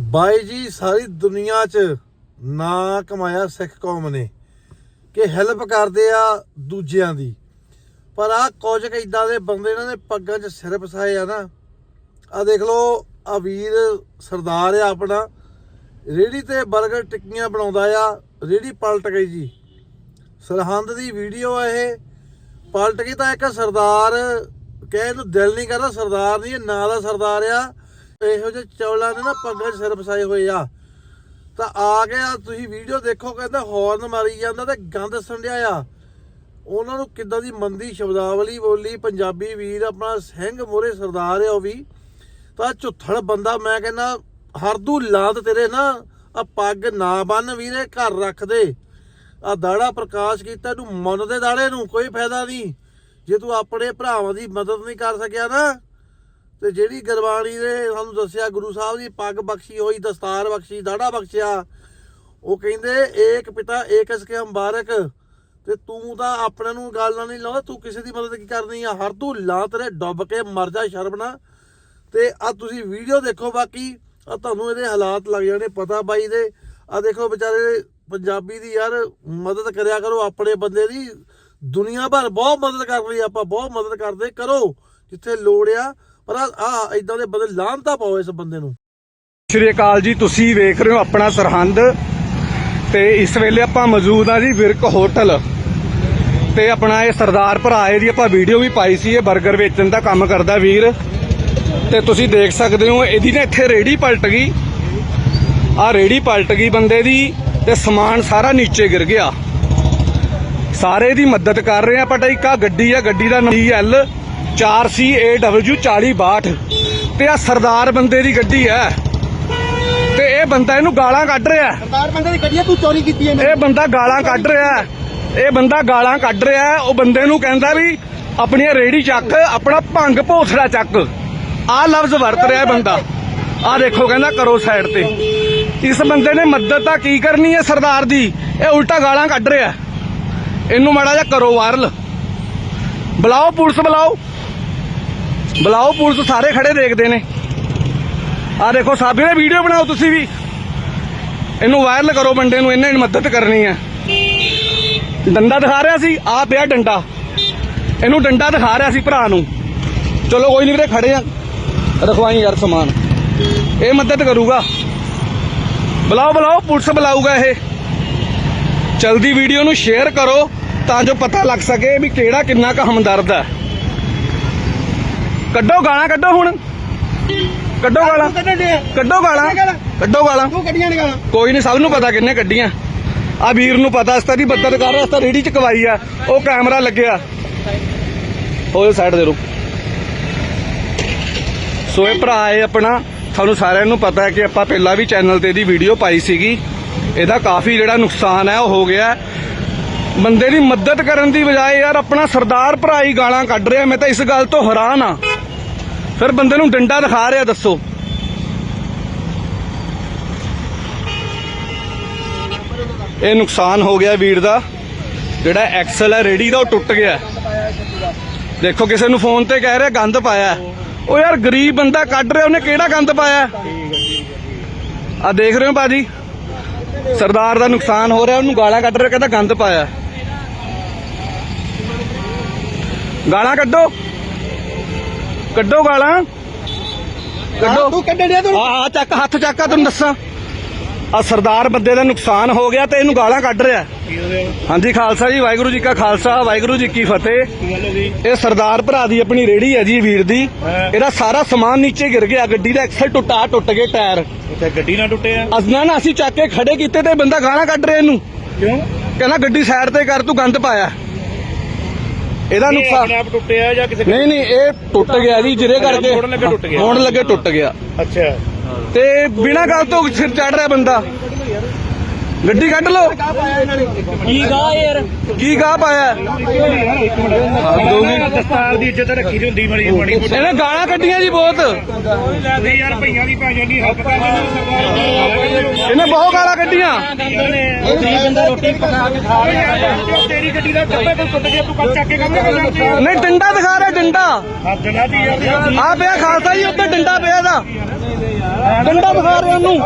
ਬਾਈ ਜੀ, ਸਾਰੀ ਦੁਨੀਆ 'ਚ ਨਾਂ ਕਮਾਇਆ ਸਿੱਖ ਕੌਮ ਨੇ ਕਿ ਹੈਲਪ ਕਰਦੇ ਆ ਦੂਜਿਆਂ ਦੀ। ਪਰ ਆ ਕੁਝ ਕੁ ਇਦਾਂ ਦੇ ਬੰਦੇ ਇਹਨਾਂ ਨੇ ਪੱਗਾਂ 'ਚ ਸਿਰ ਫਸਾਏ ਆ ਨਾ। ਆ ਦੇਖ ਲਓ ਆ ਵੀਰ ਸਰਦਾਰ ਆ ਆਪਣਾ। ਰੇੜੀ ਤੇ 버ਗਰ ਟਿੱਕੀਆਂ ਬਣਾਉਂਦਾ ਆ। ਰੇੜੀ ਪਲਟ ਗਈ ਜੀ। ਸਰਹੰਦ ਦੀ ਵੀਡੀਓ ਆ ਇਹ। ਪਲਟ ਗਈ ਤਾਂ ਇੱਕ ਸਰਦਾਰ ਕਹਿ ਇਹਨੂੰ ਦਿਲ ਨਹੀਂ ਕਰਦਾ, ਸਰਦਾਰ ਨਹੀਂ, ਇਹ ਨਾਂ ਦਾ ਸਰਦਾਰ ਆ। ਇਹੋ ਜਿਹੇ ਚੌਲਾਂ ਨੇ ਨਾ ਪੱਗਾਂ 'ਚ ਸਿਰ ਫਸਾਏ ਹੋਏ ਆ। ਤਾਂ ਆ ਕੇ ਆ ਤੁਸੀਂ ਵੀਡੀਓ ਦੇਖੋ, ਕਹਿੰਦਾ ਹੌਰਨ ਮਾਰੀ ਜਾਂਦਾ ਤੇ ਗੰਦ ਸੰਡਿਆ ਆ। ਉਹਨਾਂ ਨੂੰ ਕਿੱਦਾਂ ਦੀ ਮੰਦੀ ਸ਼ਬਦਾਵਲੀ ਬੋਲੀ, ਪੰਜਾਬੀ ਵੀਰ ਆਪਣਾ ਸਿੰਘ ਮੋਰੇ ਸਰਦਾਰ ਆ ਉਹ ਵੀ। ਤਾਂ ਝੁੱਥੜ ਬੰਦਾ, ਮੈਂ ਕਹਿੰਦਾ ਹਰਦੂ ਲਾਤ ਤੇਰੇ ਨਾ ਆ ਪੱਗ ਨਾ ਬੰਨ ਵੀਰੇ, ਘਰ ਰੱਖ ਦੇ। ਆ ਦਾੜਾ ਪ੍ਰਕਾਸ਼ ਕੀਤਾ ਤੂੰ ਮੁੰਨ ਦੇ ਦਾੜੇ ਨੂੰ, ਕੋਈ ਫਾਇਦਾ ਨਹੀਂ। ਜੇ ਤੂੰ ਆਪਣੇ ਭਰਾਵਾਂ ਦੀ ਮਦਦ ਨਹੀਂ ਕਰ ਸਕਿਆ ਨਾ ਤੇ ਜਿਹੜੀ ਗੁਰਬਾਣੀ ਨੇ ਸਾਨੂੰ ਦੱਸਿਆ, ਗੁਰੂ ਸਾਹਿਬ ਦੀ ਪੱਗ ਬਖਸ਼ੀ ਹੋਈ, ਦਸਤਾਰ ਬਖਸ਼ੀ, ਦਾੜਾ ਬਖਸ਼ਿਆ, ਉਹ ਕਹਿੰਦੇ, ਏਕ ਪਿਤਾ ਏਕਸ ਕੇ ਅੰਬਾਰਕ, ਤੇ ਤੂੰ ਤਾਂ ਆਪਣੇ ਨੂੰ ਗੱਲ ਨਾਲ ਨਹੀਂ ਲਾਉਂਦਾ, ਤੂੰ ਕਿਸੇ ਦੀ ਮਦਦ ਕੀ ਕਰਨੀ ਆ? ਹਰ ਤੂੰ ਲਾਂ ਤੇਰੇ, ਡੁੱਬ ਕੇ ਮਰ ਜਾ ਸ਼ਰਮਣਾ ਤੇ ਆ ਤੁਸੀਂ ਵੀਡੀਓ ਦੇਖੋ ਬਾਕੀ, ਆ ਤੁਹਾਨੂੰ ਇਹਦੇ ਹਾਲਾਤ ਲੱਗ ਜਾਣੇ ਪਤਾ ਬਾਈ ਦੇ। ਆ ਦੇਖੋ ਵਿਚਾਰੇ ਪੰਜਾਬੀ ਦੀ ਯਾਰ, ਮਦਦ ਕਰਿਆ ਕਰੋ ਆਪਣੇ ਬੰਦੇ ਦੀ। ਦੁਨੀਆ ਭਰ ਬਹੁਤ ਮਦਦ ਕਰ ਰਹੀ ਆਪਾਂ, ਬਹੁਤ ਮਦਦ ਕਰਦੇ, ਕਰੋ, ਜਿੱਥੇ ਲੋੜ ਆ। ਪਰ ਆ ਇਦਾਂ ਦੇ ਬੰਦੇ ਲਾਂਤਾ ਪਾਓ ਇਸ ਬੰਦੇ ਨੂੰ। ਸ਼੍ਰੀ ਅਕਾਲ ਜੀ, ਤੁਸੀਂ ਵੇਖ ਰਹੇ ਹੋ ਆਪਣਾ ਸਰਹੰਦ ਤੇ ਇਸ ਵੇਲੇ ਆਪਾਂ ਮੌਜੂਦ ਆ ਜੀ ਵਿਰਕ ਹੋਟਲ ਤੇ ਆਪਣਾ ਇਹ ਸਰਦਾਰ ਭਰਾ ਇਹਦੀ ਆਪਾਂ ਵੀਡੀਓ ਵੀ ਪਾਈ ਸੀ, ਇਹ 버ਗਰ ਵੇਚਣ ਦਾ ਕੰਮ ਕਰਦਾ ਵੀਰ ਤੇ ਤੁਸੀਂ ਦੇਖ ਸਕਦੇ ਹੋ, ਇਹਦੀ ਨਾ ਇੱਥੇ ਰੇੜੀ ਪਲਟ ਗਈ। ਆ ਰੇੜੀ ਪਲਟ ਗਈ ਬੰਦੇ ਦੀ ਤੇ ਸਮਾਨ ਸਾਰਾ ਨੀਚੇ ਗਿਰ ਗਿਆ। ਸਾਰੇ ਦੀ ਮਦਦ ਕਰ ਰਹੇ ਆ ਬਟ ਇੱਕ ਆ ਗੱਡੀ ਆ, ਗੱਡੀ ਦਾ ਨੰਬਰ ਐਲ 4CAW4062 ਤੇ ਆ ਸਰਦਾਰ ਬੰਦੇ ਦੀ ਗੱਡੀ ਹੈ। ਤੇ ਇਹ ਬੰਦਾ ਇਹਨੂੰ ਗਾਲਾਂ ਕੱਢ ਰਿਹਾ ਹੈ। ਸਰਦਾਰ ਬੰਦੇ ਦੀ ਗੱਡੀਆਂ ਤੂੰ ਚੋਰੀ ਕੀਤੀ ਹੈ ਇਹ ਬੰਦਾ ਗਾਲਾਂ ਕੱਢ ਰਿਹਾ ਹੈ। ਇਹ ਬੰਦਾ ਗਾਲਾਂ ਕੱਢ ਰਿਹਾ ਹੈ। ਉਹ ਬੰਦੇ ਨੂੰ ਕਹਿੰਦਾ ਵੀ ਆਪਣੀਆਂ ਰੇੜੀ ਚੱਕ ਆਪਣਾ ਭੰਗ ਭੋਸੜਾ ਚੱਕ। ਆ ਲਫ਼ਜ਼ ਵਰਤ ਰਿਹਾ ਬੰਦਾ। ਆ ਦੇਖੋ ਕਹਿੰਦਾ ਕਰੋ ਸਾਈਡ ਤੇ। ਇਸ ਬੰਦੇ ਨੇ ਮਦਦ ਤਾਂ ਕੀ ਕਰਨੀ ਹੈ ਸਰਦਾਰ ਦੀ? ਇਹ ਉਲਟਾ ਗਾਲਾਂ ਕੱਢ ਰਿਹਾ ਹੈ। ਇਹਨੂੰ ਮਾੜਾ ਜਿਹਾ ਕਰੋ ਵਾਇਰਲ ਬੁਲਾਓ ਪੁਲਿਸ ਬੁਲਾਓ। ਬੁਲਾਓ, ਪੁਲਿਸ ਸਾਰੇ ਖੜੇ ਦੇਖਦੇ ਨੇ। ਆ ਦੇਖੋ, ਸਾਬੀ ਨੇ ਵੀਡੀਓ ਬਣਾਓ ਤੁਸੀਂ ਵੀ। ਇਹਨੂੰ ਵਾਇਰਲ ਕਰੋ ਬੰਦੇ ਨੂੰ, ਇਹਨੇ ਮਦਦ ਕਰਨੀ ਹੈ। ਡੰਡਾ ਦਿਖਾ ਰਿਹਾ ਸੀ ਆ ਪਿਆ ਡੰਡਾ। ਇਹਨੂੰ ਡੰਡਾ ਦਿਖਾ ਰਿਹਾ ਸੀ ਭਰਾ ਨੂੰ। ਚਲੋ, ਕੋਈ ਨਹੀਂ ਵੀਰੇ, ਖੜੇ ਆ। ਰਖਵਾਈ ਯਾਰ ਸਮਾਨ। ਇਹ ਮਦਦ ਕਰੂਗਾ। ਬੁਲਾਓ ਬੁਲਾਓ, ਪੁਲਿਸ ਬੁਲਾਊਗਾ ਇਹ। ਜਲਦੀ ਵੀਡੀਓ ਨੂੰ ਸ਼ੇਅਰ ਕਰੋ ਤਾਂ ਜੋ ਪਤਾ ਲੱਗ ਸਕੇ ਵੀ ਕਿਹੜਾ ਕਿੰਨਾ ਕੁ ਹਮਦਰਦ ਹੈ। ਕੱਢੋ ਗਾਲਾਂ ਕੱਢੋ ਹੁਣ। ਕੱਢੋ ਗਾਲਾਂ। ਕੱਢੋ ਗਾਲਾਂ। ਕੱਢੋ ਗਾਲਾਂ। ਤੂੰ ਗੱਡੀਆਂ ਨਿਕਾਲ ਕੋਈ ਨਹੀਂ ਸਭ ਨੂੰ ਪਤਾ ਕਿੰਨੇ ਕੱਢੀਆਂ। ਆ ਵੀਰ ਨੂੰ ਪਤਾ ਅਸਤਾ ਦੀ ਬੱਦਲ ਕਰ ਰਿਹਾ ਅਸਤਾ ਰੇੜੀ ਚ ਕਵਾਈ ਆ। ਉਹ ਕੈਮਰਾ ਲੱਗਿਆ। ਹੋਏ ਸਾਈਡ ਦੇ ਰੁਕ। ਸੋ ਇਹ ਭਰਾ ਹੈ ਆਪਣਾ ਤੁਹਾਨੂੰ ਸਾਰਿਆਂ ਨੂੰ ਪਤਾ ਹੈ ਕਿ ਆਪਾਂ ਪਹਿਲਾਂ ਵੀ ਚੈਨਲ ਤੇ ਇਹਦੀ ਵੀਡੀਓ ਪਾਈ ਸੀਗੀ। ਇਹਦਾ ਕਾਫੀ ਜਿਹੜਾ ਨੁਕਸਾਨ ਹੈ ਉਹ ਹੋ ਗਿਆ। ਬੰਦੇ ਦੀ ਮਦਦ ਕਰਨ ਦੀ ਬਜਾਏ ਯਾਰ ਆਪਣਾ ਸਰਦਾਰ ਭਰਾ ਹੀ ਗਾਲਾਂ ਕੱਢ ਰਿਹਾ ਮੈਂ ਤਾਂ ਇਸ ਗੱਲ ਤੋਂ ਹੈਰਾਨ ਆ। ਫਿਰ ਬੰਦੇ ਨੂੰ ਡੰਡਾ ਦਿਖਾ ਰਿਹਾ, ਦੱਸੋ। ਇਹ ਨੁਕਸਾਨ ਹੋ ਗਿਆ ਵੀਰ ਦਾ। ਜਿਹੜਾ ਐਕਸਲ ਹੈ, ਰੇੜੀ ਦਾ, ਉਹ ਟੁੱਟ ਗਿਆ। ਦੇਖੋ, ਕਿਸੇ ਨੂੰ ਫੋਨ ਤੇ ਕਹਿ ਰਿਹਾ, ਗੰਦ ਪਾਇਆ ਉਹ ਯਾਰ ਗਰੀਬ ਬੰਦਾ ਕੱਢ ਰਿਹਾ, ਉਹਨੇ ਕਿਹੜਾ ਗੰਦ ਪਾਇਆ ਆ ਦੇਖ ਰਹੇ ਹੋ ਬਾਜੀ ਸਰਦਾਰ ਦਾ ਨੁਕਸਾਨ ਹੋ ਰਿਹਾ, ਉਹਨੂੰ ਗਾਲਾਂ ਕੱਢ ਰਿਹਾ, ਕਹਿੰਦਾ ਗੰਦ ਪਾਇਆ ਗਾਲਾਂ ਕੱਢੋ। ਕੱਢੋ ਗਾਲਾਂ। ਕੱਢੋ। ਤੂੰ ਕੱਢਣ ਦੇ ਤੂੰ? ਆ ਚੱਕ ਹੱਥ ਚੱਕਾ ਤੈਨੂੰ ਦੱਸਾਂ। ਆ ਸਰਦਾਰ ਬੰਦੇ ਦਾ ਨੁਕਸਾਨ ਹੋ ਗਿਆ ਤੇ ਇਹਨੂੰ ਗਾਲਾਂ ਕੱਢ ਰਿਹਾ। ਹਾਂਜੀ ਖਾਲਸਾ ਜੀ ਵਾਹਿਗੁਰੂ ਜੀ ਕਾ ਖਾਲਸਾ ਵਾਹਿਗੁਰੂ ਜੀ ਕੀ ਫਤਿਹ। ਇਹ ਸਰਦਾਰ ਭਰਾ ਦੀ ਆਪਣੀ ਰੇੜੀ ਹੈ ਜੀ ਵੀਰ ਦੀ। ਇਹਦਾ ਸਾਰਾ ਸਮਾਨ ਨੀਚੇ ਗਿਰ ਗਿਆ ਗੱਡੀ ਦਾ ਐਕਸਲ ਟੁੱਟਾ ਟੁੱਟ ਗਏ ਟਾਇਰ। ਉੱਥੇ ਗੱਡੀ ਨਾ ਟੁੱਟੇ ਆ। ਅਸਨਾ ਨਾ ਅਸੀਂ ਚੱਕ ਕੇ ਖੜੇ ਕੀਤੇ ਤੇ ਬੰਦਾ ਗਾਲਾਂ ਕੱਢ ਰਿਹਾ ਇਹਨੂੰ। ਕਿਉਂ? ਕਹਿੰਦਾ ਗੱਡੀ ਸਾਈਡ ਤੇ ਕਰ ਤੂੰ ਗੰਦ ਪਾਇਆ। ਇਹਦਾ ਇਹ ਨੁਕਸਾਨ ਆਪਣੇ ਆਪ ਟੁੱਟੇ ਆ ਜਾਂ ਕਿਸੇ ਨਹੀਂ ਨਹੀਂ ਇਹ ਟੁੱਟ ਗਿਆ ਜੀ ਜਿਹਦੇ ਕਰਕੇ ਮੋੜਨ ਲੱਗੇ ਟੁੱਟ ਗਿਆ। ਮੋੜਨ ਲੱਗੇ ਟੁੱਟ ਗਿਆ। ਅੱਛਾ। ਤੇ ਬਿਨਾਂ ਗੱਲ ਤੋਂ ਸਿਰ ਚੜ ਰਿਹਾ ਬੰਦਾ। ਗੱਡੀ ਕੱਢ ਲਓ। ਕੀ ਗਾ ਯਾਰ? ਕੀ ਗਾਹ ਪਾਇਆ? ਦਸਤਾਰ ਦੀ ਇੱਜ਼ਤ ਰੱਖੀ ਦੀ ਹੁੰਦੀ ਬੜੀ ਬੜੀ ਇਹਨੇ ਗਾਲਾਂ ਕੱਢੀਆਂ ਜੀ ਬਹੁਤ। ਨਹੀਂ ਯਾਰ ਭਈਆਂ ਦੀ ਭੈਣ ਜਾਂਦੀ ਹੱਕ ਕਰ ਸਰਕਾਰ ਇਹਨੇ ਬਹੁਤ ਗਾਲਾਂ ਕੱਢੀਆਂ। ਗਰੀਬ ਬੰਦਾ ਰੋਟੀ ਪਕਾ ਕੇ ਖਾ ਰਿਹਾ ਤੇਰੀ ਗੱਡੀ ਦਾ ਟੱਪਾ ਕੋਈ ਟੁੱਟ ਗਿਆ ਤੂੰ ਕੱਲ ਚੱਕ ਕੇ ਕੰਮ ਕਰ ਜਾਂਦੀ ਨਹੀਂ ਡੰਡਾ ਦਿਖਾ ਰਿਹਾ ਡੰਡਾ। ਆ ਪਿਆ ਖਾਲਸਾ ਜੀ ਉੱਤੇ ਡੰਡਾ ਪਿਆ ਦਾ ਡੰਡਾ ਦਿਖਾ ਰਿਹਾ ਉਹਨੂੰ।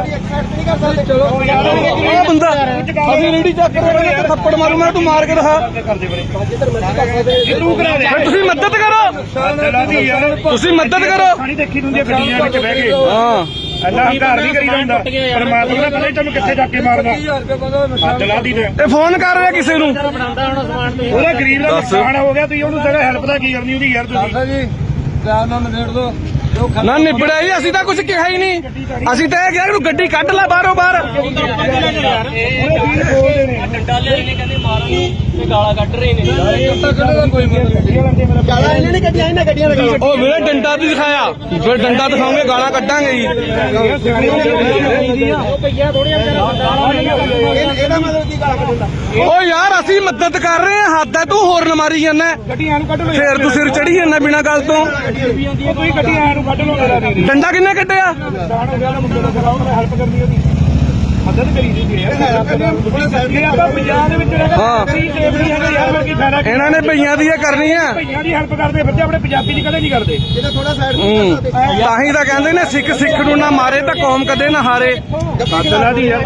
ਉਹ ਬੰਦਾ ਅਸੀਂ ਰੇੜੀ ਚੱਕ ਰਹੇ ਹਾਂ ਥੱਪੜ ਮਾਰੂਗਾ ਤੂੰ ਮਾਰ ਕੇ ਦਿਖਾ। ਤੂੰ ਕਰਾ ਦੇ ਫਿਰ ਤੁਸੀਂ ਮਦਦ ਕਰੋ। ਤੁਸੀਂ ਮਦਦ ਕਰੋ। ਪਾਣੀ ਦੇਖੀ ਦੁੰਦੀਆਂ ਗੱਡੀਆਂ ਵਿੱਚ ਬਹਿ ਕੇ ਹਾਂ। ਅੱਲਾ ਹੰਕਾਰ ਨਹੀਂ ਕਰੀਦਾ ਹੁੰਦਾ। ਪਰਮਾਤਮਾ ਦਾ ਪਤਾ ਹੀ ਤੈਨੂੰ ਕਿੱਥੇ ਜਾ ਕੇ ਮਾਰਨਾ ਚਲਾ ਦੀ ਤੇ। ਇਹ ਫੋਨ ਕਰ ਰਿਹਾ ਕਿਸੇ ਨੂੰ। ਉਹਦਾ ਗਰੀਬ ਦਾ। ਨੁਕਸਾਨ ਹੋ ਗਿਆ ਤੁਸੀਂ ਉਹਨੂੰ ਜਗ੍ਹਾ ਹੈਲਪ ਦਾ ਕੀ ਕਰਨੀ ਉਹਦੀ ਯਾਰ ਤੁਸੀਂ। ਨਾ ਨਿਬੜਿਆ ਜੀ ਅਸੀਂ ਤਾਂ ਕੁਝ ਕਿਹਾ ਹੀ ਨਹੀਂ। ਅਸੀਂ ਤਾਂ ਇਹ ਕਿਹਾ ਕਿ ਗੱਡੀ ਕੱਢ ਲੈ ਬਾਹਰੋਂ ਬਾਹਰ। ਡੰਡਾਲੇ ਨੇ ਕਹਿੰਦੇ ਮਾਰਨ ਤੇ ਗਾਲਾਂ ਕੱਢ ਰਹੇ ਨੇ ਉਹ ਵੀਰੇ ਡੰਡਾ ਵੀ ਦਿਖਾਇਆ। ਫਿਰ ਡੰਡਾ ਦਿਖਾਉਂਗੇ, ਗਾਲਾਂ ਕੱਢਾਂਗੇ ਜੀ। ਉਹ ਯਾਰ, ਅਸੀਂ ਮਦਦ ਕਰ ਰਹੇ ਹਾਂ। ਹੱਦ ਹੈ, ਤੂੰ ਹੋਰ ਮਾਰੀ ਜਾਂਦਾ। ਗੱਡੀਆਂ ਨੂੰ ਕੱਢ ਲਓ ਫੇਰ ਤੂੰ ਸਿਰ ਚੜੀ ਜਾਂਦਾ ਬਿਨਾਂ ਗੱਲ ਤੋਂ। ਤੁਸੀਂ ਗੱਡੀਆਂ ਨੂੰ ਡੰਡਾ ਕਿੰਨੇ ਕੱਢਿਆ? ਨੁਕਸਾਨ ਹੋ ਗਿਆ ਤਾਂ ਮੁੰਡੇ ਦਾ ਕਰਾਓ ਮੈਂ ਹੈਲਪ ਕਰਨੀ ਉਹਦੀ। ਮਦਦ ਕਰੀ ਦੀ ਯਾਰ ਜੇ ਆਪਾਂ ਪੰਜਾਬ ਦੇ ਵਿੱਚ ਰਹਿ ਹਾਂ। ਕੇ ਸੇਫ ਨਹੀਂ ਹੈਗਾ ਯਾਰ ਕੀ ਫਾਇਦਾ ਕੀ? ਇਹਨਾਂ ਨੇ ਭਈਆਂ ਦੀ ਇਹ ਕਰਨੀ ਆ। ਭਈਆਂ ਦੀ ਹੈਲਪ ਕਰਦੇ ਬੱਚੇ ਆਪਣੇ ਪੰਜਾਬੀ ਦੀ ਕਦੇ ਨਹੀਂ ਕਰਦੇ। ਹੂੰ। ਤਾਂ ਹੀ ਤਾਂ ਕਹਿੰਦੇ ਨੇ ਸਿੱਖ ਸਿੱਖ ਨੂੰ ਨਾ ਮਾਰੇ ਤਾਂ ਕੌਮ ਕਦੇ ਨਾ ਹਾਰੇ। ਦੀ ਯਾਰ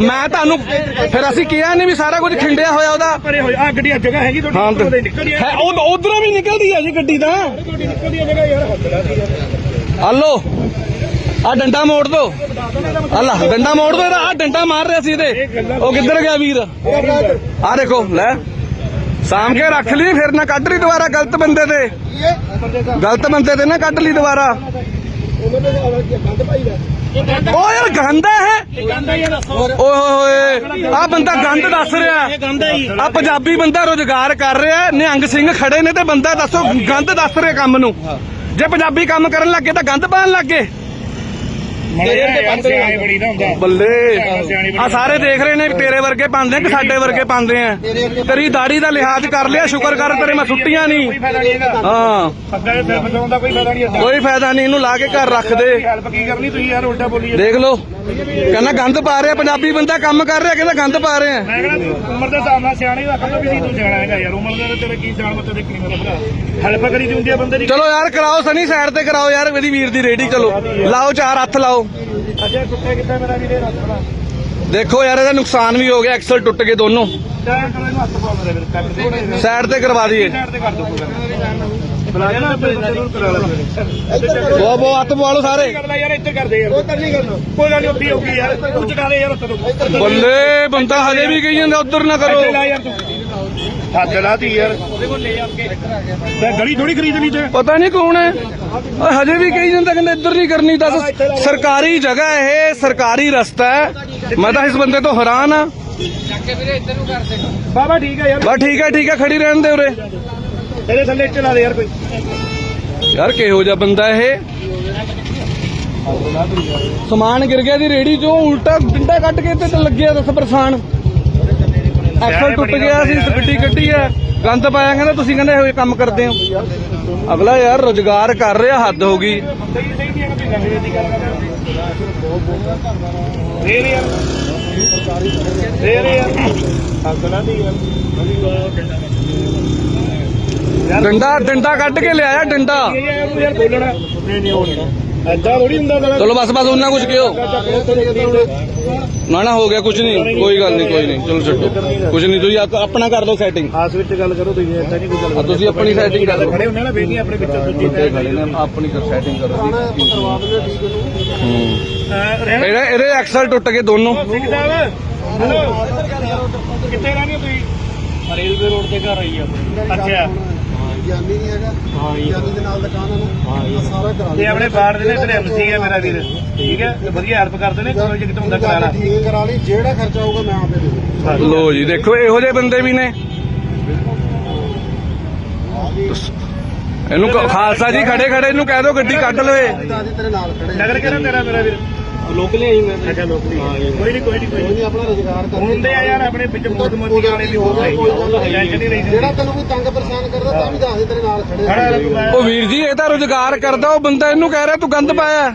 ਮੈਂ ਤੁਹਾਨੂੰ ਫਿਰ ਅਸੀਂ ਕਿਹਾ ਨਹੀਂ ਵੀ ਸਾਰਾ ਕੁਝ ਖਿੰਡਿਆ ਹੋਇਆ ਉਹਦਾ। ਪਰੇ ਹੋਏ। ਆ ਗੱਡੀ ਜਗ੍ਹਾ ਹੈਗੀ ਹਾਂ ਤੁਹਾਡੀ। ਹੈ ਉਧਰੋਂ ਵੀ ਨਿਕਲਦੀ ਹੈ ਜੀ ਗੱਡੀ ਤਾਂ। ਨਿਕਲਦੀ ਜਗ੍ਹਾ ਯਾਰ ਹੱਥ ਦੀ ਯਾਰ ਹਲੋ ਆ ਡੰਡਾ ਮੋੜ ਦੋ। ਅੱਲਾ ਡੰਡਾ ਮੋੜ ਦੋ ਆ ਡੰਡਾ ਮਾਰ ਰਿਹਾ ਸੀ ਇਹਦੇ। ਉਹ ਕਿੱਧਰ ਗਿਆ ਵੀਰ? ਆ ਦੇਖੋ, ਲੈ। ਸਾਂਭ ਕੇ ਰੱਖ ਲਈ, ਫਿਰ ਨਾ ਕੱਢ ਲਈ ਦੁਬਾਰਾ ਗਲਤ ਬੰਦੇ ਤੇ। ਗਲਤ ਬੰਦੇ ਤੇ ਨਾ ਕੱਢ ਲਈ ਦੁਬਾਰਾ। ਉਹ ਯਾਰ, ਗੰਦਾ ਹੈ ਓਏ ਹੋਏ ਹੋਏ ਆ ਬੰਦਾ ਗੰਦ ਦੱਸ ਰਿਹਾ। ਗੰਦਾ ਆ ਪੰਜਾਬੀ ਬੰਦਾ ਰੋਜ਼ਗਾਰ ਕਰ ਰਿਹਾ। ਨਿਹੰਗ ਸਿੰਘ ਖੜੇ ਨੇ ਤੇ ਬੰਦਾ ਦੱਸੋ, ਗੰਦ ਦੱਸ ਰਿਹਾ ਕੰਮ ਨੂੰ। ਜੇ ਪੰਜਾਬੀ ਕੰਮ ਕਰਨ ਲੱਗੇ ਤਾਂ ਗੰਦ ਪਾਣ ਲੱਗੇ ਮੜੇ ਤੇ ਸਿਆਣੇ ਬੜੀ ਨਾ ਹੁੰਦਾ ਬੱਲੇ। ਆ ਸਾਰੇ ਦੇਖ ਰਹੇ ਨੇ ਵੀ ਤੇਰੇ ਵਰਗੇ ਪਾਉਂਦੇ ਆ ਕਿ ਸਾਡੇ ਵਰਗੇ ਪਾਉਂਦੇ ਆ। ਤੇਰੀ ਦਾੜੀ ਦਾ ਲਿਹਾਜ਼ ਕਰ ਲਿਆ ਸ਼ੁਕਰ ਕਰ ਤੇਰੇ ਮੈਂ ਸੁੱਟੀਆਂ ਨਹੀਂ ਹਾਂ। ਕੋਈ ਫਾਇਦਾ ਨਹੀਂ ਹੁੰਦਾ ਕੋਈ ਫਾਇਦਾ ਨਹੀਂ ਇਹਨੂੰ ਲਾ ਕੇ ਘਰ ਰੱਖ ਦੇ। ਹੈਲਪ ਕੀ ਕਰਨੀ ਤੁਸੀਂ ਯਾਰ ਉਲਟਾ ਬੋਲੀ ਜਾਂਦੇ। ਦੇਖ ਲਓ। ਕਹਿੰਦਾ ਗੰਦ ਪਾ ਰਿਹਾ ਪੰਜਾਬੀ ਬੰਦਾ ਕੰਮ ਕਰ ਰਿਹਾ ਕਹਿੰਦਾ ਗੰਦ ਪਾ ਰਿਹਾ। ਮੈਂ ਕਹਿੰਦਾ ਤੂੰ ਉਮਰ ਦੇ ਹਿਸਾਬ ਨਾਲ ਸਿਆਣੇ ਦਾ ਕਹਿੰਦਾ ਵੀ ਨਹੀਂ ਤੂੰ ਸਿਆਣਾ ਹੈਗਾ ਯਾਰ। ਉਮਰ ਦੇ ਤੇਰੇ ਕੀ ਜਾਣ ਮੱਤੇ ਦੇਖਣੀ ਮੇਰਾ ਭਰਾ ਹੈਲਪ ਕਰੀ ਦੀ ਹੁੰਦੀ ਆ ਬੰਦੇ ਦੀ। ਚਲੋ ਯਾਰ ਕਰਾਓ ਸਨੀ ਸਾਈਡ ਤੇ ਕਰਾਓ ਯਾਰ ਮੇਰੀ ਵੀਰ ਦੀ ਰੇਡੀ ਚਲੋ। ਲਾਓ ਚਾਰ ਹੱਥ ਲਾਓ। ਮੇਰਾ ਵੀਰੇ? ਦੇਖੋ ਯਾਰ ਇਹਦਾ ਨੁਕਸਾਨ ਵੀ ਹੋ ਗਿਆ ਐਕਸਲ ਟੁੱਟ ਗਏ ਦੋਨੋਂ। ਚਾਹ ਕਰ ਇਹਨੂੰ ਹੱਥ ਪਾ ਮੇਰੇ ਵੀਰ ਕੱਟ ਦੇ। ਸਾਈਡ ਤੇ ਕਰਵਾ ਦਈਏ। ਸਾਈਡ ਤੇ ਕਰ ਦੋ ਬੁਲਾ ਬੰਦੇ ਕਰਾ ਲੈ ਹੱਥ ਪਵਾ ਲਓ ਸਾਰੇ। ਕਰ ਲੈ ਯਾਰ ਇੱਥੇ ਕਰ ਦੇ ਯਾਰ। ਉਹ ਕਰਨੀ ਕਰਨਾ ਕੋਈ ਗੱਲ ਨਹੀਂ ਉੱਥੇ ਹੀ ਹੋਊਗੀ ਯਾਰ। ਤੂੰ ਚਕਾ ਦੇ ਯਾਰ ਉੱਥੇ ਤੋਂ। ਬੱਲੇ ਬੰਦਾ ਹਜੇ ਵੀ ਕਹੀ ਜਾਂਦਾ ਉਧਰ ਨਾ ਕਰੋ। ਇੱਥੇ ਲਾ ਯਾਰ ਤੂੰ। ਹੱਥ ਲਾ ਤੀ ਯਾਰ। ਮੈਂ ਗਲੀ ਥੋੜੀ ਖਰੀਦਣੀ ਤੇ? ਪਤਾ ਨਹੀਂ ਕੌਣ ਹੈ। ਓਏ ਹਜੇ ਵੀ ਕਹੀ ਜਾਂਦਾ ਕਹਿੰਦਾ ਇੱਧਰ ਨਹੀਂ ਕਰਨੀ। ਦੱਸ ਸਰਕਾਰੀ ਜਗ੍ਹਾ ਇਹ ਸਰਕਾਰੀ ਰਸਤਾ ਹੈ। ਮੈਂ ਤਾਂ ਇਸ ਬੰਦੇ ਤੋਂ ਹੈਰਾਨ ਆ ਬਾਬਾ ਠੀਕ ਹੈ ਯਾਰ। ਬਸ ਠੀਕ ਹੈ ਠੀਕ ਹੈ ਖੜੀ ਰਹਿਣ ਦੇ ਉਰੇ। ਤੇਰੇ ਥੱਲੇ ਚਲਾ ਦੇ ਯਾਰ ਕੋਈ। ਯਾਰ ਕਿਹੋ ਜਿਹਾ ਬੰਦਾ ਇਹ? ਸਮਾਨ ਗਿਰ ਗਿਆ ਦੀ ਰੇੜੀ ਚੋਂ ਉਲਟਾ ਡੰਡਾ ਕੱਢ ਕੇ ਤੇ ਲੱਗਿਆ ਦੱਸ ਪਰੇਸ਼ਾਨ। ਐਕਸਲ ਟੁੱਟ ਗਿਆ ਸੀ ਗੱਡੀ ਕੱਢੀ ਐ ਗੰਦ ਪਾਇਆ ਕਹਿੰਦਾ ਤੁਸੀਂ ਕਹਿੰਦੇ ਇਹੋ ਕੰਮ ਕਰਦੇ ਹੋ? ਅਗਲਾ ਯਾਰ ਰੋਜ਼ਗਾਰ ਕਰ ਰਿਹਾ ਹੱਦ ਹੋ ਗਈ। ਦੀ ਰਹੇ ਦੇ ਯਾਰ। ਡੰਡਾ ਡੰਡਾ ਕੱਢ ਕੇ ਲਿਆਇਆ ਡੰਡਾ। ਯਾਰ ਬੋਲਣਾ ਨਹੀਂ ਨਹੀਂ ਨਹੀਂ। ਐਦਾਂ ਥੋੜੀ ਹੁੰਦਾ ਗਲਾ ਚਲੋ ਬਸ ਬਸ ਉਹਨਾਂ ਕੁਝ ਕਿਉ ਨਾ ਨਾ ਹੋ ਗਿਆ ਕੁਝ ਨਹੀਂ ਕੋਈ ਗੱਲ ਨਹੀਂ ਕੋਈ ਨਹੀਂ ਚਲੋ ਛੱਡੋ। ਕੁਝ ਨਹੀਂ ਤੁਸੀਂ ਆਪ- ਆਪਣਾ ਕਰ ਲਓ ਸੈਟਿੰਗ ਆਸ ਵਿੱਚ ਗੱਲ ਕਰੋ ਤੁਸੀਂ ਐਦਾਂ ਨਹੀਂ ਕੋਈ ਗੱਲ ਆ ਤੁਸੀਂ ਆਪਣੀ setting ਕਰ ਲਓ। ਖੜੇ ਹੁੰਦੇ ਨਾ ਬੇਟੀ ਆਪਣੇ ਵਿੱਚ ਦੂਜੀ ਖੜੇ ਨੇ ਆਪਣੀ ਸੈਟਿੰਗ ਕਰੋ ਹੂੰ ਰਹਿਣਾ ਇਹਦੇ ਇਹਦੇ ਐਕਸਲ ਟੁੱਟ ਗਏ ਦੋਨੋਂ। ਸਿੰਘ ਸਾਹਿਬ ਹੈਲੋ। ਕਿੱਥੇ ਰਹਿੰਦੇ ਹੋ ਤੁਸੀਂ? ਰੇਲਵੇ ਰੋਡ ਤੇ ਘਰ ਆਈ ਆਪਣੇ ਅੱਛਾ। ਗਿਆਨੀ ਨਹੀਂ ਹੈਗਾ ਗਿਆਨੀ ਦੇ ਨਾਲ ਦੁਕਾਨ ਹੈ ਨਾ ਸਾਰਾ ਕਰਾ ਇਹ ਆਪਣੇ ਬਾੜ ਦੇ ਨੇ ਤੇਰੇ ਐਮਸੀ ਹੈ ਮੇਰਾ ਵੀਰ। ਠੀਕ ਹੈ ਤੇ ਵਧੀਆ ਹੈਲਪ ਕਰਦੇ ਨੇ ਕੋਈ ਜਿੱਤ ਹੁੰਦਾ ਕਰਾ ਲਾ। ਠੀਕ ਕਰਾ ਲਈ ਜਿਹੜਾ ਖਰਚਾ ਆਊਗਾ ਮੈਂ ਆਪੇ ਦੇ ਦੂੰਗਾ। ਲੋ ਜੀ ਦੇਖੋ ਇਹੋ ਜਿਹੇ ਬੰਦੇ ਵੀ ਨੇ। ਇਹਨੂੰ ਕਹੋ, ਖਾਲਸਾ ਜੀ ਖੜੇ ਖੜੇ ਇਹਨੂੰ ਕਹਿ ਦਿਓ ਗੱਡੀ ਕੱਢ ਲਵੇ। ਅੱਜ ਤੇਰੇ ਨਾਲ ਖੜੇ ਨਗਰ ਕਿਹੜਾ ਤੇਰਾ ਮੇਰਾ ਵੀਰ? ਲੋਕਲ ਆਈ ਮੈਂ ਅੱਛਾ ਲੋਕਲੀ ਕੋਈ ਨਹੀਂ ਕੋਈ ਨਹੀਂ ਕੋਈ ਨਹੀਂ ਆਪਣਾ ਰੋਜ਼ਗਾਰ ਕਰ ਹੁੰਦੇ ਆ ਯਾਰ ਆਪਣੇ ਵਿੱਚ ਮੋਦ ਮੋਦੀ ਵਾਲੇ ਵੀ ਬਹੁਤ ਹੈ ਟੈਨਸ਼ਨ ਨਹੀਂ ਰਹੀ ਜਿਹੜਾ ਤੈਨੂੰ ਕੋਈ ਤੰਗ ਪਰੇਸ਼ਾਨ ਕਰਦਾ ਤਾਂ ਵੀ ਦੱਸ ਦੇ ਤੇਰੇ ਨਾਲ ਖੜੇ ਉਹ ਵੀਰ ਜੀ ਇਹ ਤਾਂ ਰੋਜ਼ਗਾਰ ਕਰਦਾ ਉਹ ਬੰਦਾ ਇਹਨੂੰ ਕਹਿ ਰਿਹਾ ਤੂੰ ਗੰਦ ਪਾਇਆ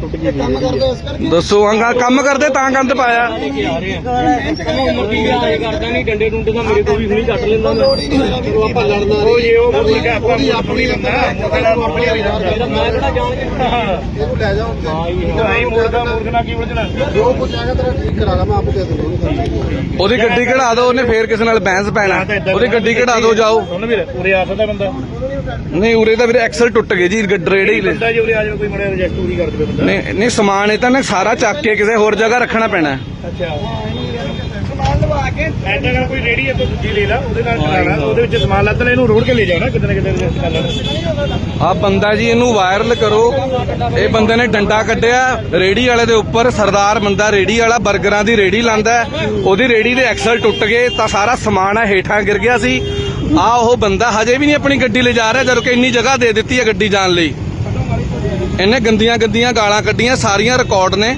ਟੁੱਟ ਗਈ ਕੰਮ ਕਰਦੇ ਇਸ ਕਰਕੇ? ਦੱਸੋ ਅੰਗਾ ਕੰਮ ਕਰਦੇ ਤਾਂ ਗੰਦ ਪਾਇਆ। ਆ ਰਹੇ ਆ ਉਮਰ ਦੀ ਵਿਆਹ ਕਰਦਾ ਨਹੀਂ ਡੰਡੇ ਡੁੰਡੇ ਤਾਂ ਮੇਰੇ ਤੋਂ ਵੀ ਹੁਣੀ ਕੱਟ ਲੈਂਦਾ ਮੈਂ ਉਹ ਆਪਾਂ ਲੜਨਾ ਉਹ ਜੇ ਉਹ ਮੁਰਗਾ ਕੇ ਆਪਾਂ ਆਪਣੀ ਬੰਦਾ ਮੁਰਗਾ ਆਪਣੀ ਵੀ ਮੇਰਾ ਮੈਂ ਕਿਹੜਾ ਜਾਣ ਕੇ ਇਹਨੂੰ ਲੈ ਜਾਓ ਹਾਂ ਜੀ ਨਹੀਂ ਮੁਰਗਾ ਮੁਰਗਾ ਕੀ ਉਲਝਣਾ ਜੋ ਕੁਝ ਆਏਗਾ ਤੇਰਾ ਠੀਕ ਕਰਾ ਲਾ ਮੈਂ ਆਪੇ ਦੇ ਦੂੰਗਾ ਉਹਦੀ ਗੱਡੀ ਕਢਾ ਦਿਓ ਉਹਨੇ ਫੇਰ ਕਿਸੇ ਨਾਲ ਬਹਿਸ ਪੈਣਾ। ਉਹਦੀ ਗੱਡੀ ਕਢਾ ਦਿਓ ਜਾਓ। ਉਰੇ ਆ ਸਕਦਾ ਬੰਦਾ। ਨਹੀਂ ਉਰੇ ਤਾਂ ਵੀਰੇ ਐਕਸਲ ਟੁੱਟ ਗਏ ਜੀ ਗੱਡ ਰੇੜੀ ਲੈ ਬੰਦਾ ਜੇ ਉਰੇ ਆ ਜਾਵੇ ਕੋਈ ਮੜਿਆ ਰਿਜੈਕਟ ਪੂਰੀ ਕਰ ਦੇਵੇ ਬੰਦਾ। ਨਹੀਂ ਨਹੀਂ ਸਮਾਨ ਇਹ ਤਾਂ ਨੇ ਸਾਰਾ ਚੱਕ ਕੇ ਕਿਸੇ ਹੋਰ ਜਗ੍ਹਾ ਰੱਖਣਾ ਪੈਣਾ। ਹੈ। ਅੱਛਾ। ਸਮਾਨ ਲਵਾ ਕੇ ਐਦਾਂ ਕਰ ਕੋਈ ਰੇੜੀ ਹੈ ਤੋਂ ਦੂਜੀ ਲੈ ਲਾ ਉਹਦੇ ਨਾਲ ਚਲਾਣਾ ਉਹਦੇ ਵਿੱਚ ਸਮਾਨ ਲੱਦ ਲੈ ਇਹਨੂੰ ਰੋੜ ਕੇ ਲੈ ਜਾਣਾ ਕਿਤੇ ਨਾ ਕਿਤੇ ਰਜਿਸਟ ਕਰ ਲੈਣਾ ਆ ਬੰਦਾ ਜੀ ਇਹਨੂੰ ਵਾਇਰਲ ਕਰੋ। ਇਹ ਬੰਦੇ ਨੇ ਡੰਡਾ ਕੱਢਿਆ ਰੇੜੀ ਵਾਲੇ ਦੇ ਉੱਪਰ ਸਰਦਾਰ ਬੰਦਾ ਰੇੜੀ ਵਾਲਾ 버ਗਰਾਂ ਦੀ ਰੇੜੀ ਲਾਂਦਾ ਹੈ। ਉਹਦੀ ਰੇੜੀ ਦੇ ਐਕਸਲ ਟੁੱਟ ਗਏ ਤਾਂ ਸਾਰਾ ਸਮਾਨ ਆ ਹੇਠਾਂ ਗਿਰ ਗਿਆ ਸੀ। ਆ ਉਹ ਬੰਦਾ ਹਜੇ ਵੀ ਨਹੀਂ ਆਪਣੀ ਗੱਡੀ ਲੈ ਜਾ ਰਿਹਾ ਜਦੋਂ ਕਿ ਇੰਨੀ ਜਗ੍ਹਾ ਦੇ ਦਿੱਤੀ ਹੈ ਗੱਡੀ ਜਾਣ ਲਈ। ਇਹਨੇ ਗੰਦੀਆਂ ਗੰਦੀਆਂ ਗਾਲਾਂ ਕੱਢੀਆਂ ਸਾਰੀਆਂ ਰਿਕਾਰਡ ਨੇ।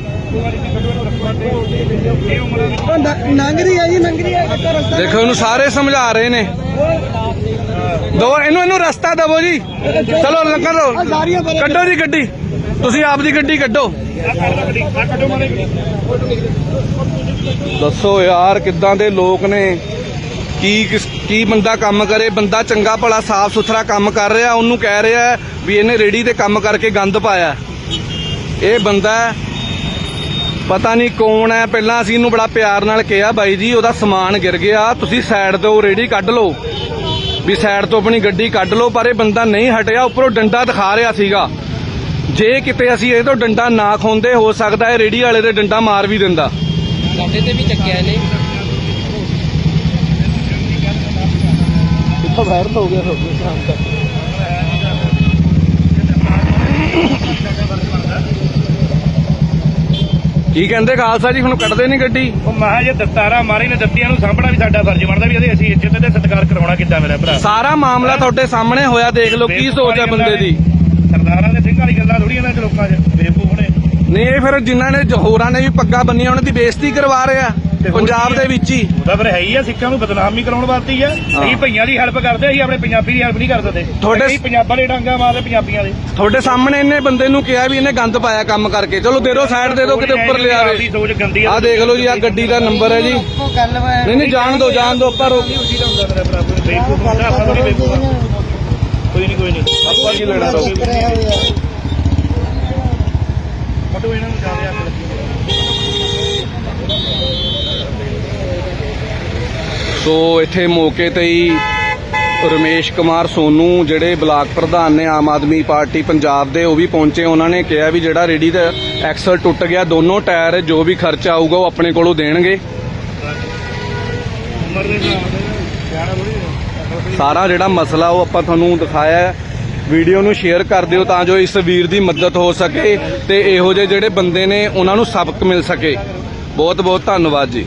ਨੰਗਰੀ ਆ ਜੀ ਨੰਗਰੀ ਆ ਇੱਕ ਰਸਤਾ ਦੇਖੋ ਇਹਨੂੰ ਸਾਰੇ ਸਮਝਾ ਰਹੇ ਨੇ। ਦੋ ਇਹਨੂੰ ਇਹਨੂੰ ਰਸਤਾ ਦਵੋ ਜੀ। ਚਲੋ ਲੰਘਣ ਦਿਓ ਕੱਢੋ ਜੀ ਗੱਡੀ। ਤੁਸੀਂ ਆਪ ਦੀ ਗੱਡੀ ਕੱਢੋ। ਦੱਸੋ ਯਾਰ ਕਿੱਦਾਂ ਦੇ ਲੋਕ ਨੇ। ਕੀ ਕਿਸ- ਕੀ ਬੰਦਾ ਕੰਮ ਕਰੇ, ਬੰਦਾ ਚੰਗਾ ਭਲਾ ਸਾਫ਼ ਸੁਥਰਾ ਕੰਮ ਕਰ ਰਿਹਾ, ਉਹਨੂੰ ਕਹਿ ਰਿਹਾ ਵੀ ਇਹਨੇ ਰੇੜੀ ਤੇ ਕੰਮ ਕਰਕੇ ਗੰਦ ਪਾਇਆ। ਇਹ ਬੰਦਾ ਪਤਾ ਨਹੀਂ ਕੌਣ ਹੈ। ਪਹਿਲਾਂ ਅਸੀਂ ਇਹਨੂੰ ਬੜਾ ਪਿਆਰ ਨਾਲ ਕਿਹਾ, ਬਾਈ ਜੀ, ਉਹਦਾ ਸਮਾਨ ਗਿਰ ਗਿਆ, ਤੁਸੀਂ ਸਾਈਡ ਤੋਂ ਰੇੜੀ ਕੱਢ ਲਓ। ਵੀ ਸਾਈਡ ਤੋਂ ਆਪਣੀ ਗੱਡੀ ਕੱਢ ਲਓ, ਪਰ ਇਹ ਬੰਦਾ ਨਹੀਂ ਹਟਿਆ, ਉੱਪਰੋਂ ਡੰਡਾ ਦਿਖਾ ਰਿਹਾ ਸੀਗਾ। ਜੇ ਕਿਤੇ ਅਸੀਂ ਇਹ ਤੋਂ ਡੰਡਾ ਨਾ ਖੋਂਦੇ, ਹੋ ਸਕਦਾ ਇਹ ਰੇੜੀ ਵਾਲੇ ਦੇ ਡੰਡਾ ਮਾਰ ਵੀ ਦਿੰਦਾ। ਸਾਡੇ ਤੇ ਵੀ ਚੱਕਿਆ ਨੇ ਕਿੱਥੋਂ ਵਾਇਰਲ ਹੋ ਗਿਆ ਹੋ ਗਿਆ ਸ਼ਾਮ ਤੱਕ। ਕੀ ਕਹਿੰਦੇ ਖਾਲਸਾ ਜੀ ਹੁਣ ਕੱਢਦੇ ਨਹੀਂ ਗੱਡੀ? ਉਹ ਮਹਾ ਜੇ ਦਸਤਾਰਾ ਮਾਰੇ ਨੇ ਦਿੱਤੀਆਂ ਨੂੰ ਸਾਂਭਣਾ ਵੀ ਸਾਡਾ ਫਰਜ਼ ਬਣਦਾ ਵੀ ਇਹਦੇ ਅਸੀਂ ਇੱਜ਼ਤ ਤੇ ਸਤਿਕਾਰ ਕਰਾਉਣਾ ਕਿੱਦਾਂ ਮੇਰਾ ਭਰਾ। ਸਾਰਾ ਮਾਮਲਾ ਤੁਹਾਡੇ ਸਾਹਮਣੇ ਹੋਇਆ ਦੇਖ ਲਓ ਕੀ ਸੋਚ ਹੈ ਬੰਦੇ ਦੀ। ਸਰਦਾਰਾਂ ਦੇ ਸਿੰਘਾਂ ਵਾਲੀ ਗੱਲਾਂ ਥੋੜੀ ਇਹਨਾਂ ਚ ਲੋਕਾਂ 'ਚ ਬੇਵਕੂਫ ਨੇ। ਨਹੀਂ ਇਹ ਫਿਰ ਜਿਨ੍ਹਾਂ ਨੇ ਜੋ ਹੋਰਾਂ ਨੇ ਵੀ ਪੱਗਾਂ ਬੰਨੀਆਂ ਉਹਨਾਂ ਦੀ ਬੇਇੱਜ਼ਤੀ ਕਰਵਾ ਰਹੇ। ਆ ਪੰਜਾਬ? ਦੇ ਵਿੱਚ ਹੀ। ਉਹਦਾ ਫਿਰ ਹੈ ਹੀ ਆ ਸਿੱਖਾਂ ਨੂੰ ਬਦਨਾਮੀ ਕਰਾਉਣ ਵਾਸਤੇ ਹੀ ਆ। ਅਸੀਂ ਭਈਆਂ ਦੀ ਹੈਲਪ ਕਰਦੇ ਅਸੀਂ ਆਪਣੇ ਪੰਜਾਬੀ ਦੀ ਹੈਲਪ ਨਹੀਂ ਕਰ ਸਕਦੇ। ਤੁਹਾਡੇ- ਪੰਜਾਬਾਂ ਦੇ ਡਾਂਗਾ ਮਾਰਦੇ ਪੰਜਾਬੀਆਂ ਦੇ। ਤੁਹਾਡੇ ਸਾਹਮਣੇ ਇਹਨੇ ਬੰਦੇ ਨੂੰ ਕਿਹਾ ਵੀ ਇਹਨੇ ਗੰਦ ਪਾਇਆ ਕੰਮ ਕਰਕੇ। ਚਲੋ ਦੇ ਦਿਓ ਸਾਈਡ ਦੇ ਦਿਓ ਕਿਤੇ ਉੱਪਰ ਲਿਆ ਆਵੇ ਸੋਚ ਗੰਦੀ ਆ। ਆਹ ਦੇਖ ਲਓ ਜੀ ਆ ਗੱਡੀ ਦਾ ਨੰਬਰ ਹੈ ਜੀ। ਨਹੀਂ ਨਹੀਂ ਜਾਣ ਦਿਓ ਜਾਣ ਦਿਓ ਆਪਾਂ ਰੋਕ ਉਸੀ ਦਾ ਹੁੰਦਾ। ਮੇਰਾ ਭਰਾ ਕੋਈ ਨਹੀਂ ਕੋਈ ਨਹੀਂ। ਆਪਾਂ ਕੀ ਲੈਣਾ ਰੋਕ ਫਟੋ ਇਹਨਾਂ ਨੂੰ ਜਾਦੇ ਅੱਗ ਸੋ ਇੱਥੇ ਮੌਕੇ ਤੇ ਹੀ ਰਮੇਸ਼ ਕੁਮਾਰ ਸੋਨੂ ਜਿਹੜੇ ਬਲਾਕ ਪ੍ਰਧਾਨ ਨੇ ਆਮ ਆਦਮੀ ਪਾਰਟੀ ਪੰਜਾਬ ਦੇ, ਉਹ ਵੀ ਪਹੁੰਚੇ। ਉਹਨਾਂ ਨੇ ਕਿਹਾ ਵੀ ਜਿਹੜਾ ਰੇੜੀ ਦਾ ਐਕਸਲ ਟੁੱਟ ਗਿਆ, ਦੋਨੋਂ ਟਾਇਰ ਜੋ ਵੀ ਖਰਚਾ ਆਊਗਾ ਉਹ ਆਪਣੇ ਕੋਲੋਂ ਦੇਣਗੇ। ਸਾਰਾ ਜਿਹੜਾ ਮਸਲਾ ਉਹ ਆਪਾਂ ਤੁਹਾਨੂੰ ਦਿਖਾਇਆ ਹੈ। ਵੀਡੀਓ ਨੂੰ ਸ਼ੇਅਰ ਕਰ ਦਿਓ ਤਾਂ ਜੋ ਇਸ ਵੀਰ ਦੀ ਮਦਦ ਹੋ ਸਕੇ ਤੇ ਇਹੋ ਜਿਹੇ ਜਿਹੜੇ ਬੰਦੇ ਨੇ, ਉਹਨਾਂ ਨੂੰ ਸਬਕ ਮਿਲ ਸਕੇ। ਬਹੁਤ ਬਹੁਤ ਧੰਨਵਾਦ ਜੀ।